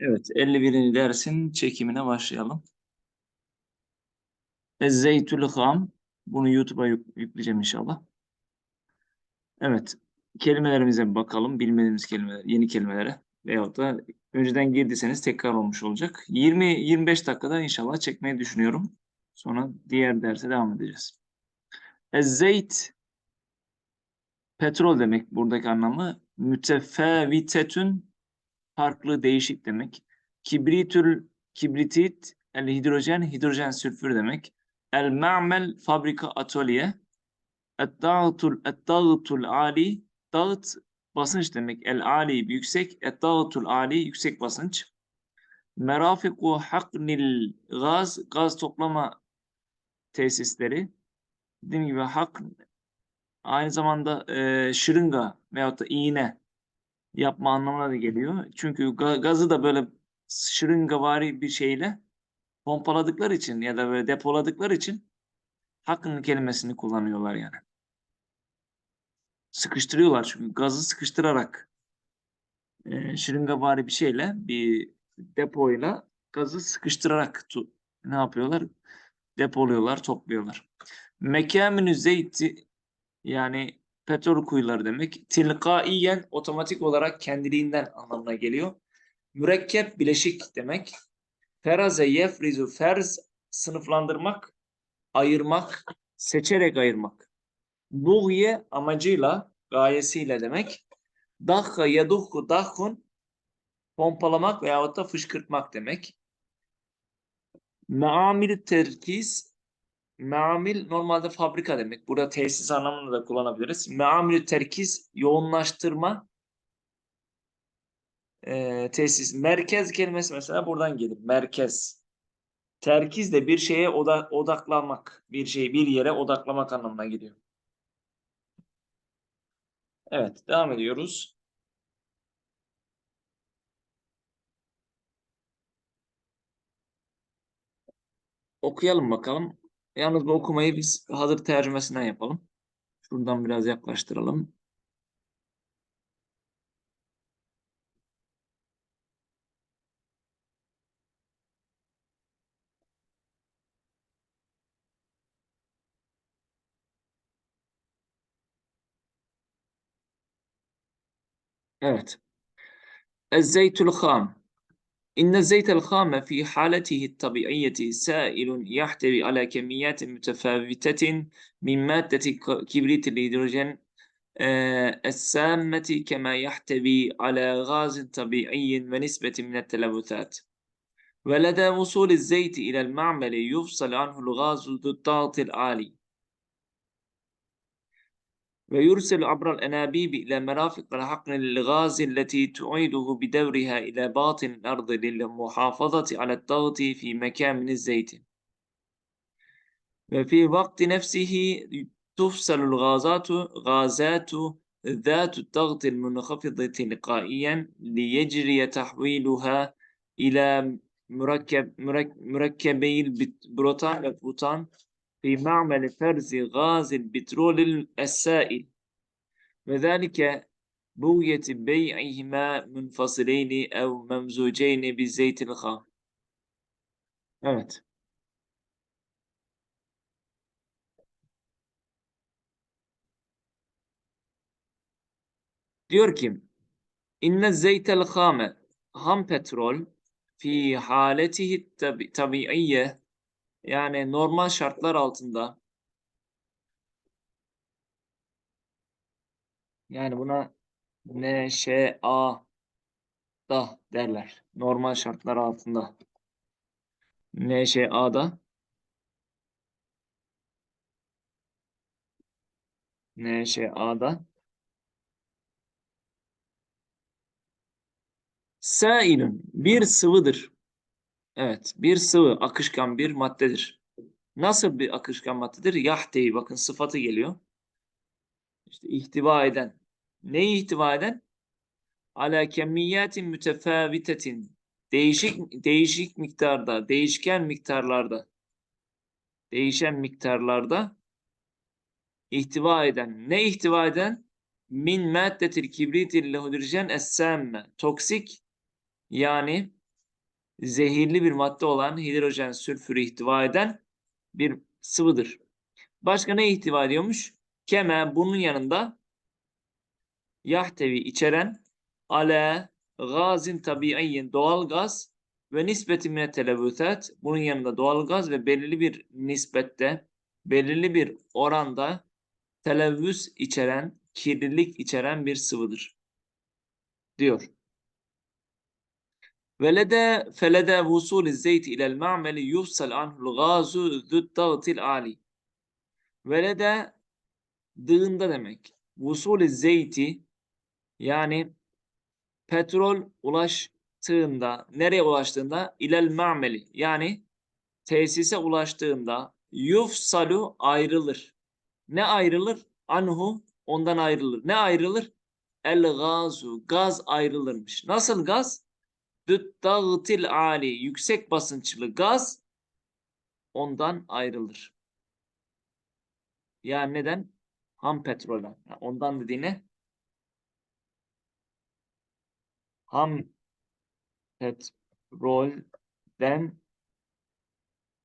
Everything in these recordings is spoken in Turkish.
Evet, 51. dersin çekimine başlayalım. Ezzeytül ham. Bunu YouTube'a yük- yükleyeceğim inşallah. Evet, kelimelerimize bakalım. Bilmediğimiz kelimeler, yeni kelimelere. Veyahut da önceden girdiyseniz tekrar olmuş olacak. 20-25 dakikada inşallah çekmeyi düşünüyorum. Sonra diğer derse devam edeceğiz. Ezzeyt, petrol demek buradaki anlamı. Mütefevitetün, farklı, değişik demek. Kibritül, kibritit, el hidrojen, hidrojen sülfür demek. El ma'mel, fabrika, atölye. Et-dağıtul, et-dağıtul ali, dağıt, basınç demek. El ali, yüksek. Et-dağıtul ali, yüksek basınç. Merafiku haknil gaz, gaz toplama tesisleri. Dediğim gibi hak aynı zamanda e, şırınga veyahut da iğne yapma anlamına da geliyor. Çünkü ga- gazı da böyle şırıngavari bir şeyle pompaladıkları için ya da böyle depoladıkları için hakkın kelimesini kullanıyorlar yani. Sıkıştırıyorlar çünkü gazı sıkıştırarak e, şırıngavari bir şeyle bir depoyla gazı sıkıştırarak ne yapıyorlar? Depoluyorlar, topluyorlar. Mekamünü zeyti yani petrol kuyuları demek. Tilkaiyen otomatik olarak kendiliğinden anlamına geliyor. Mürekkep bileşik demek. Feraze yefrizu ferz sınıflandırmak, ayırmak, seçerek ayırmak. Buğye amacıyla, gayesiyle demek. Dakka yedukku dakhun pompalamak veyahut da fışkırtmak demek. Meamil terkis Meamil normalde fabrika demek. Burada tesis anlamında da kullanabiliriz. Meamil terkis yoğunlaştırma e, tesis. Merkez kelimesi mesela buradan gelir. Merkez. Terkiz de bir şeye oda, odaklanmak. Bir şeyi bir yere odaklamak anlamına geliyor. Evet, devam ediyoruz. Okuyalım bakalım. Yalnız bu okumayı biz hazır tercümesinden yapalım. Şuradan biraz yaklaştıralım. Evet. Ezzeytül ham. إن الزيت الخام في حالته الطبيعية سائل يحتوي على كميات متفاوتة من مادة كبريت الهيدروجين آه، السامة كما يحتوي على غاز طبيعي ونسبة من التلوثات. ولدى وصول الزيت إلى المعمل يفصل عنه الغاز ذو الضغط العالي. ويرسل عبر الأنابيب إلى مرافق الحقن الغاز التي تعيده بدورها إلى باطن الأرض للمحافظة على الضغط في مكامن الزيت. وفي الوقت نفسه تفصل الغازات غازات ذات الضغط المنخفض تلقائيا ليجري تحويلها إلى مركب مرك- مركبي البروتان والبوتان في معمل فرز غاز البترول السائل وذلك بغية بيعهما منفصلين أو ممزوجين بالزيت الخام. Evet. Diyor ki İnne zeytel hame ham petrol fi haletihi tabi, tabiiyye yani normal şartlar altında yani buna NŞA da derler. Normal şartlar altında. NŞA'da NŞA'da Sailun bir sıvıdır. Evet, bir sıvı, akışkan bir maddedir. Nasıl bir akışkan maddedir? Yahteyi, bakın sıfatı geliyor. İşte ihtiva eden. Neyi ihtiva eden? Ala kemmiyatin mütefavitetin. Değişik, değişik miktarda, değişken miktarlarda, değişen miktarlarda ihtiva eden. Ne ihtiva eden? Min maddetil kibritil hidrojen es-samme. Toksik yani zehirli bir madde olan hidrojen sülfürü ihtiva eden bir sıvıdır. Başka ne ihtiva ediyormuş? Keme bunun yanında yahtevi içeren ale gazin tabiiyyin doğal gaz ve nispeti mine bunun yanında doğal gaz ve belirli bir nispette belirli bir oranda televvüs içeren, kirlilik içeren bir sıvıdır. Diyor. Velede felede vusul zeyti ilel ma'meli yufsal anhul gazu zü't dağıtil ali. Velede dığında demek. Vusul zeyti yani petrol ulaştığında, nereye ulaştığında ilel ma'meli yani tesise ulaştığında yufsalu ayrılır. Ne ayrılır? Anhu ondan ayrılır. Ne ayrılır? El gazu gaz ayrılırmış. Nasıl gaz? Düt dağıtil ali yüksek basınçlı gaz ondan ayrılır. Yani neden? Ham petrolden. Ondan dediğine ham petrolden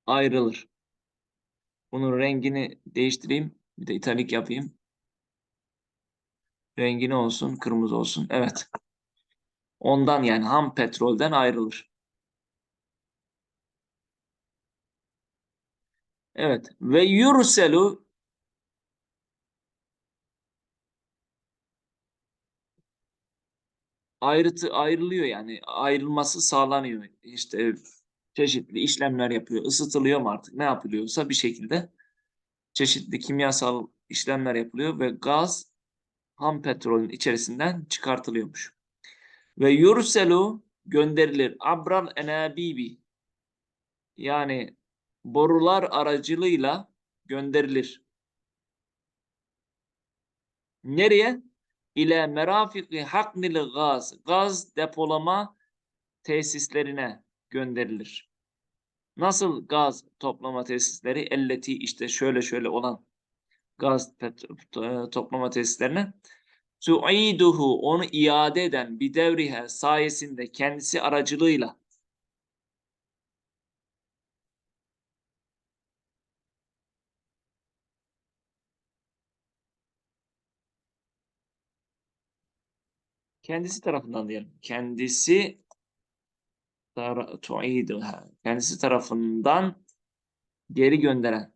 ayrılır. Bunun rengini değiştireyim. Bir de italik yapayım. Rengi ne olsun? Kırmızı olsun. Evet. Ondan yani ham petrolden ayrılır. Evet. Ve yurselu ayrıtı ayrılıyor yani ayrılması sağlanıyor. İşte çeşitli işlemler yapıyor. Isıtılıyor mu artık ne yapılıyorsa bir şekilde çeşitli kimyasal işlemler yapılıyor ve gaz ham petrolün içerisinden çıkartılıyormuş. Ve yurselu gönderilir abral enabibi yani borular aracılığıyla gönderilir. Nereye? İle merafiki haknil gaz. Gaz depolama tesislerine gönderilir. Nasıl gaz toplama tesisleri? Elleti işte şöyle şöyle olan gaz toplama tesislerine tu'iduhu onu iade eden bir devrihe sayesinde kendisi aracılığıyla kendisi tarafından diyelim. Kendisi tu'iduha kendisi tarafından geri gönderen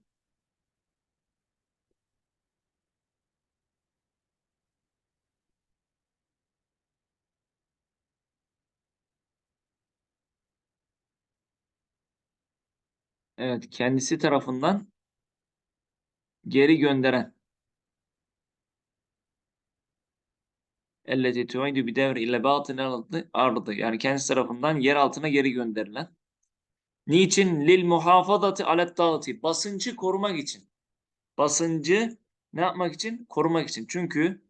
Evet, kendisi tarafından geri gönderen. Elleti tu'idu bi devri ile batın ardı. Yani kendisi tarafından yer altına geri gönderilen. Niçin? Lil muhafazati alet dağıtı. Basıncı korumak için. Basıncı ne yapmak için? Korumak için. Çünkü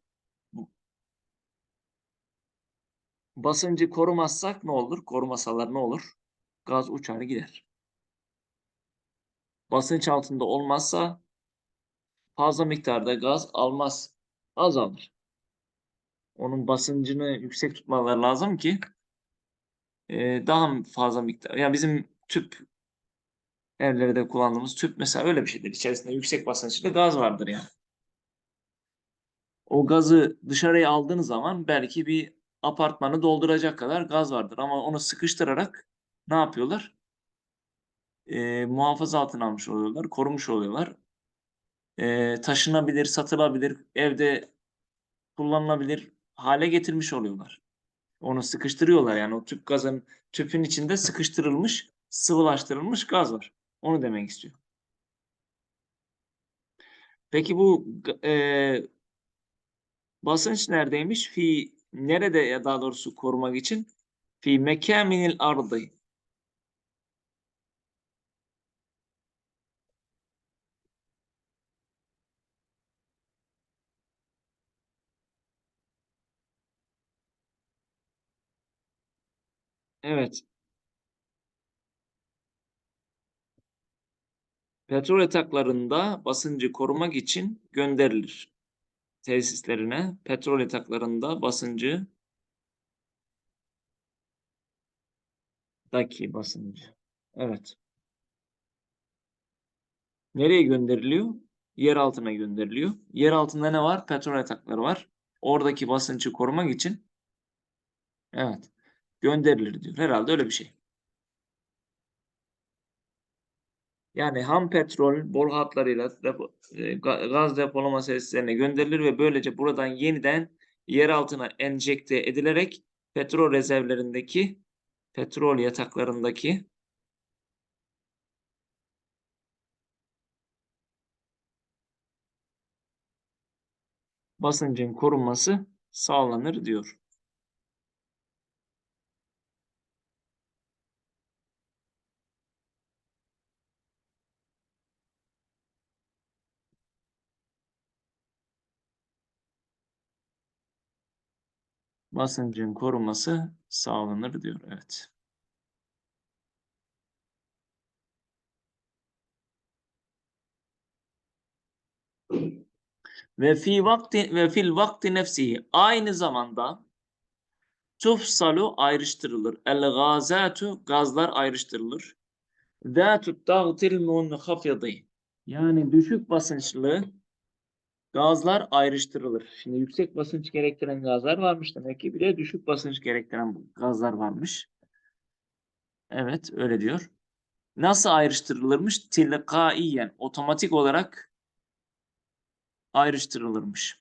basıncı korumazsak ne olur? Korumasalar ne olur? Gaz uçar gider basınç altında olmazsa fazla miktarda gaz almaz, azalır. Onun basıncını yüksek tutmaları lazım ki e, daha fazla miktar. Yani bizim tüp evlerde kullandığımız tüp mesela öyle bir şeydir. İçerisinde yüksek basınçlı gaz vardır yani. O gazı dışarıya aldığınız zaman belki bir apartmanı dolduracak kadar gaz vardır. Ama onu sıkıştırarak ne yapıyorlar? E, muhafaza altına almış oluyorlar, korumuş oluyorlar. E, taşınabilir, satılabilir, evde kullanılabilir hale getirmiş oluyorlar. Onu sıkıştırıyorlar yani o tüp gazın tüpün içinde sıkıştırılmış, sıvılaştırılmış gaz var. Onu demek istiyor. Peki bu e, basınç neredeymiş? Fi nerede ya daha doğrusu korumak için? Fi mekaminil ardı Evet. Petrol yataklarında basıncı korumak için gönderilir. Tesislerine petrol yataklarında basıncı Daki basıncı. Evet. Nereye gönderiliyor? Yer altına gönderiliyor. Yer altında ne var? Petrol yatakları var. Oradaki basıncı korumak için evet gönderilir diyor. Herhalde öyle bir şey. Yani ham petrol boru hatlarıyla depo, e, gaz depolama tesislerine gönderilir ve böylece buradan yeniden yer altına enjekte edilerek petrol rezervlerindeki petrol yataklarındaki basıncın korunması sağlanır diyor. Basıncın korunması sağlanır diyor. Evet. Ve fi vakti ve fil vakti nefsihi aynı zamanda tufsalu ayrıştırılır. El gazatu gazlar ayrıştırılır. Zatu dağtil munhafidi yani düşük basınçlı gazlar ayrıştırılır. Şimdi yüksek basınç gerektiren gazlar varmış demek ki bir de düşük basınç gerektiren gazlar varmış. Evet öyle diyor. Nasıl ayrıştırılırmış? Tilkaiyen otomatik olarak ayrıştırılırmış.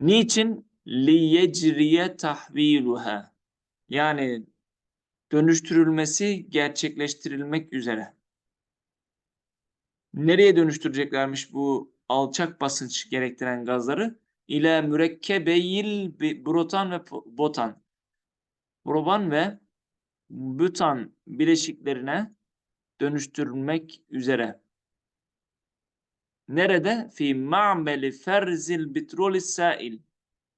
Niçin? Liyecriye tahviluha. Yani dönüştürülmesi gerçekleştirilmek üzere. Nereye dönüştüreceklermiş bu alçak basınç gerektiren gazları? İle mürekkebeyil brotan ve botan. Proban ve butan bileşiklerine dönüştürülmek üzere. Nerede? Fi ma'meli ferzil bitrol sail.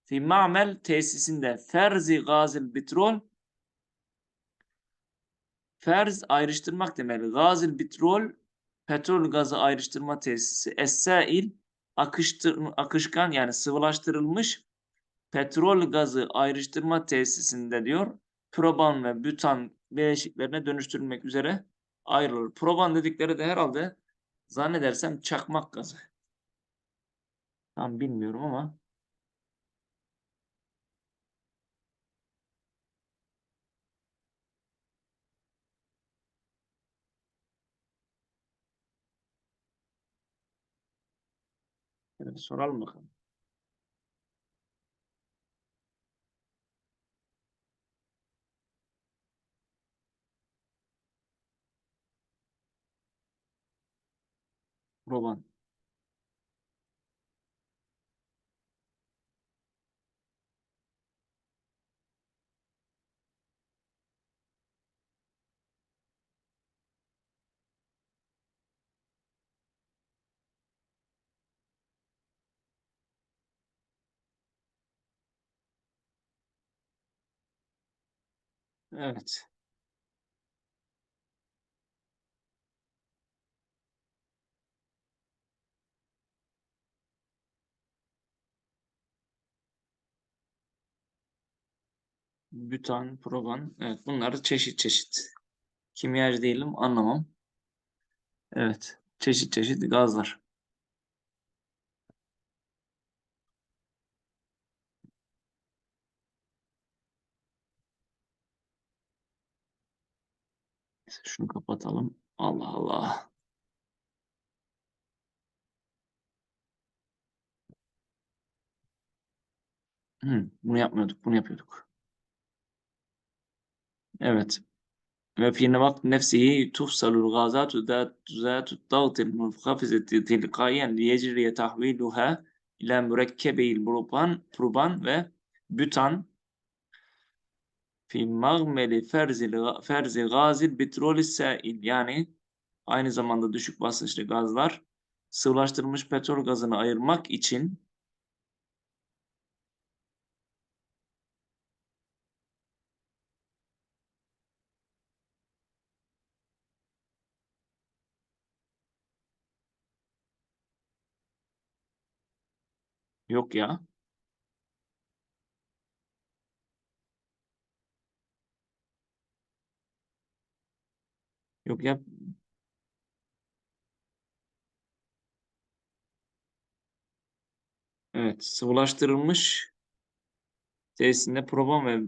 Fi ma'mel tesisinde ferzi gazil bitrol Ferz ayrıştırmak demeli. Gazil bitrol petrol gazı ayrıştırma tesisi. Es-sail akıştır, akışkan yani sıvılaştırılmış petrol gazı ayrıştırma tesisinde diyor proban ve bütan bileşiklerine dönüştürülmek üzere ayrılır. Proban dedikleri de herhalde Zannedersem çakmak gazı. Tam bilmiyorum ama Şöyle bir soralım bakalım. Roman. Evet. Bütan, proban. Evet bunlar çeşit çeşit. Kimyacı değilim anlamam. Evet. Çeşit çeşit gazlar. Şunu kapatalım. Allah Allah. Hı, bunu yapmıyorduk. Bunu yapıyorduk. Evet. Ve fi vakt nefsihi tufsalul gazatu zatu dağıtil munhafizeti tilkayen liyecriye tahviluha ila mürekkebeil propan, ve bütan fi magmeli ferzi gazil bitrol sail yani aynı zamanda düşük basınçlı gazlar sıvılaştırılmış petrol gazını ayırmak için Yok ya. Yok ya. Evet, sıvılaştırılmış tesisinde proban ve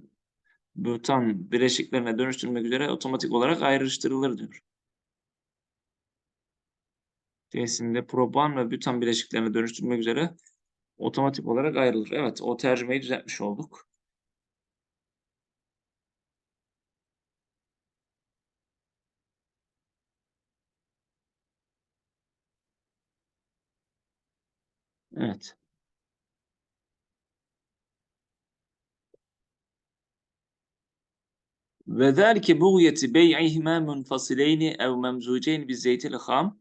butan bileşiklerine dönüştürmek üzere otomatik olarak ayrıştırılır diyor. Tesisinde proban ve butan bileşiklerine dönüştürmek üzere otomatik olarak ayrılır. Evet, o tercümeyi düzeltmiş olduk. Evet. Ve zâlike buğyeti bey'ihimâ munfasileyni ev memzûceyn bizzeytil kham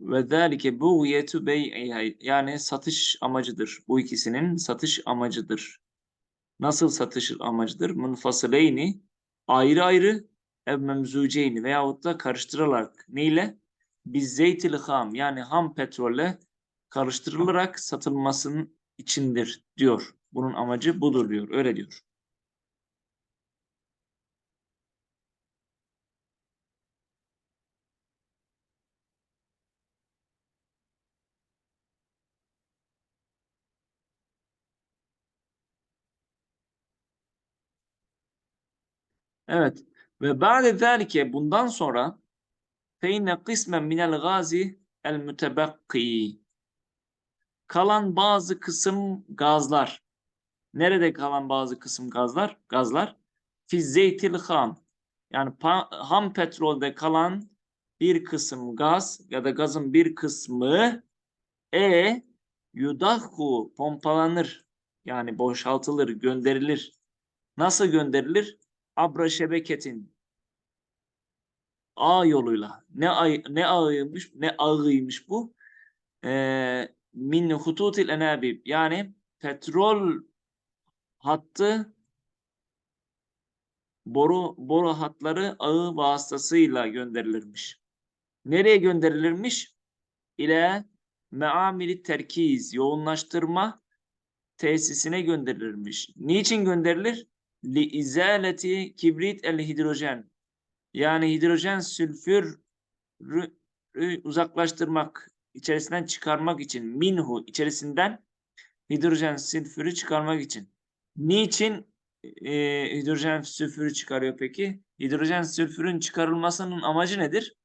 ve zâlike buğyetu bey'iha yani satış amacıdır. Bu ikisinin satış amacıdır. Nasıl satış amacıdır? Munfasileyni ayrı ayrı ev memzûceyni veyahut da karıştırılarak neyle? Bizzeytil kham yani ham petrolle karıştırılarak satılmasının içindir diyor. Bunun amacı budur diyor. Öyle diyor. Evet. Ve ba'de zâlike bundan sonra feyne kısmen minel gazi el mütebakki kalan bazı kısım gazlar. Nerede kalan bazı kısım gazlar? Gazlar. Fizzeytil ham. Yani ham petrolde kalan bir kısım gaz ya da gazın bir kısmı e yudahu pompalanır. Yani boşaltılır, gönderilir. Nasıl gönderilir? Abra şebeketin ağ yoluyla. Ne ay, ne ağıymış, ne ağıymış bu? Ee, min hututil enabib. Yani petrol hattı boru boru hatları ağı vasıtasıyla gönderilirmiş. Nereye gönderilirmiş? İle meamili terkiz, yoğunlaştırma tesisine gönderilirmiş. Niçin gönderilir? Li izaleti kibrit el hidrojen. Yani hidrojen sülfür uzaklaştırmak, içerisinden çıkarmak için minhu içerisinden hidrojen sülfürü çıkarmak için. Niçin e, hidrojen sülfürü çıkarıyor peki? Hidrojen sülfürün çıkarılmasının amacı nedir?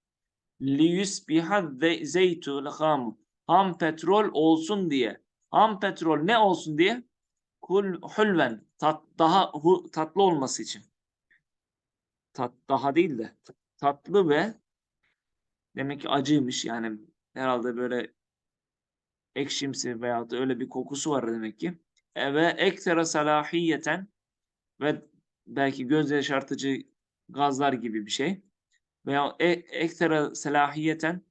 liyusbiha zeytu lekhamu. Ham petrol olsun diye. Ham petrol ne olsun diye? Kul hulven. Tat, daha hu, tatlı olması için. Tat, daha değil de tatlı ve demek ki acıymış yani herhalde böyle ekşimsi veya da öyle bir kokusu var demek ki. E, ve ekstra salahiyeten ve belki göz yaşartıcı gazlar gibi bir şey veya e, ekstra selahiyeten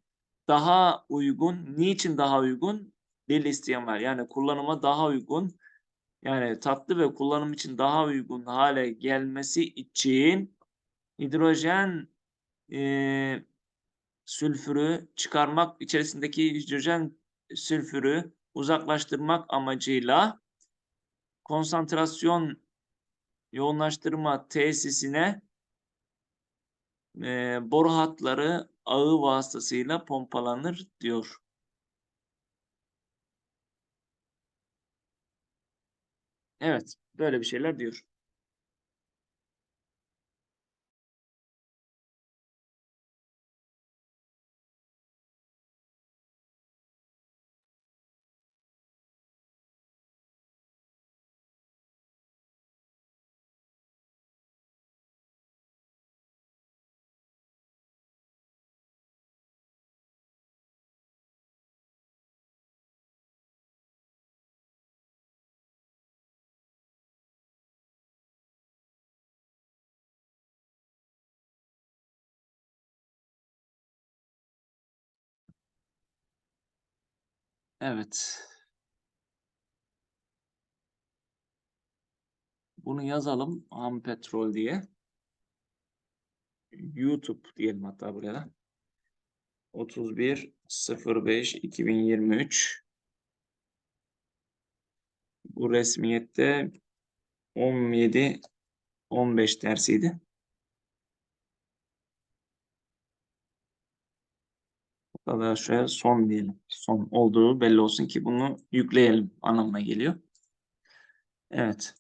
daha uygun. Niçin daha uygun? Dil isteyen var. Yani kullanıma daha uygun. Yani tatlı ve kullanım için daha uygun hale gelmesi için hidrojen e, sülfürü çıkarmak içerisindeki hidrojen sülfürü uzaklaştırmak amacıyla konsantrasyon yoğunlaştırma tesisine e, boru hatları ağı vasıtasıyla pompalanır diyor. Evet, böyle bir şeyler diyor. Evet. Bunu yazalım. Ham petrol diye. YouTube diyelim hatta buraya da. 31.05.2023 Bu resmiyette 17 15 dersiydi. Hatta da şuraya son diyelim. Son olduğu belli olsun ki bunu yükleyelim anlamına geliyor. Evet.